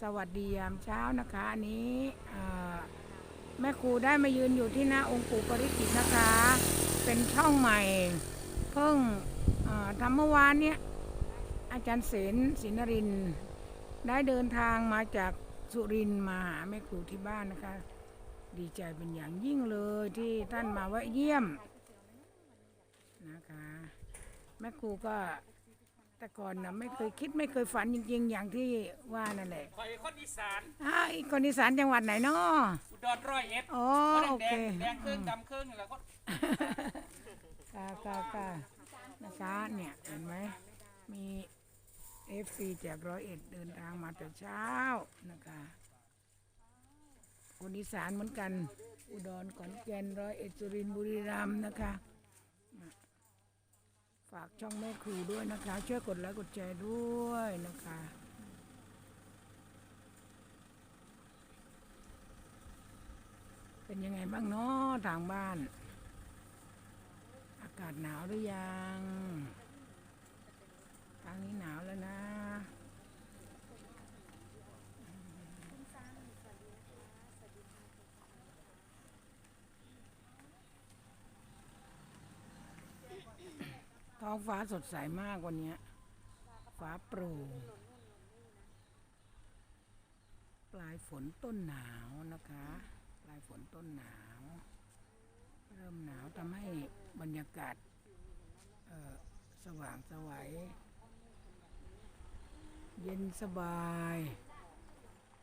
สวัสดียามเช้านะคะอันนี้แม่ครูได้มายืนอยู่ที่หน้าองค์ปู่ปริจิตนะคะ เป็นช่องใหม่ เพิ่งทำเมื่อวานเนี้ยอาจารย์เสนศินริน ได้เดินทางมาจากสุรินมาหาแม่ครูที่บ้านนะคะ ดีใจเป็นอย่างยิ่งเลยที่ท่านมาแวะเยี่ยมนะคะแม่ครูก็ แต่ก่อนนะไม่เคยคิดไม่เคยฝันจริงๆ อย่างที่ว่านั่นแหละข่อยคนอีสานอ้าวอีกคนอีสานจังหวัดไหนเนาะอุดรร้อยเอ็ดอ๋อก็โอแดเคงแดงครึ่งดำครึ่งนี่แหละก็ค่ะค่ะค่ะนะคะเนี่ยเห็นไหมมีเอฟซีจากร้อยเอ็ดเดินทางมาแต่เช้านะคะคนอีสานเหมือนกัน อุดรขอนแก่นร้อยเอ็ดสุรินทร์บุรีรัมย์นะคะฝากช่องแม่ครูด้วยนะคะ ช่วยกดไลค์กดแชร์ด้วยนะคะเป็นยังไงบ้างเนาะทางบ้าน อากาศหนาวหรือยัง ทางนี้หนาวแล้วนะ ท้องฟ้าสดใสมากวันนี้ฟ้าโปร่งปลายฝนต้นหนาวนะคะ ปลายฝนต้นหนาว เริ่มหนาวทำให้บรรยากาศสว่างสวัยเย็นสบาย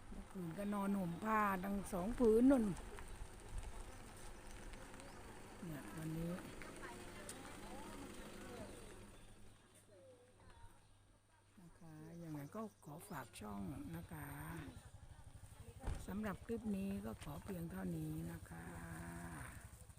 เมื่อคืนก็นอนห่มผ้าทั้งสองผืนนุ่นเนี่ยวันนี้ นะคะยังไงก็ ขอฝากช่องนะคะสำหรับคลิปนี้ก็ขอเพียงเท่านี้นะคะ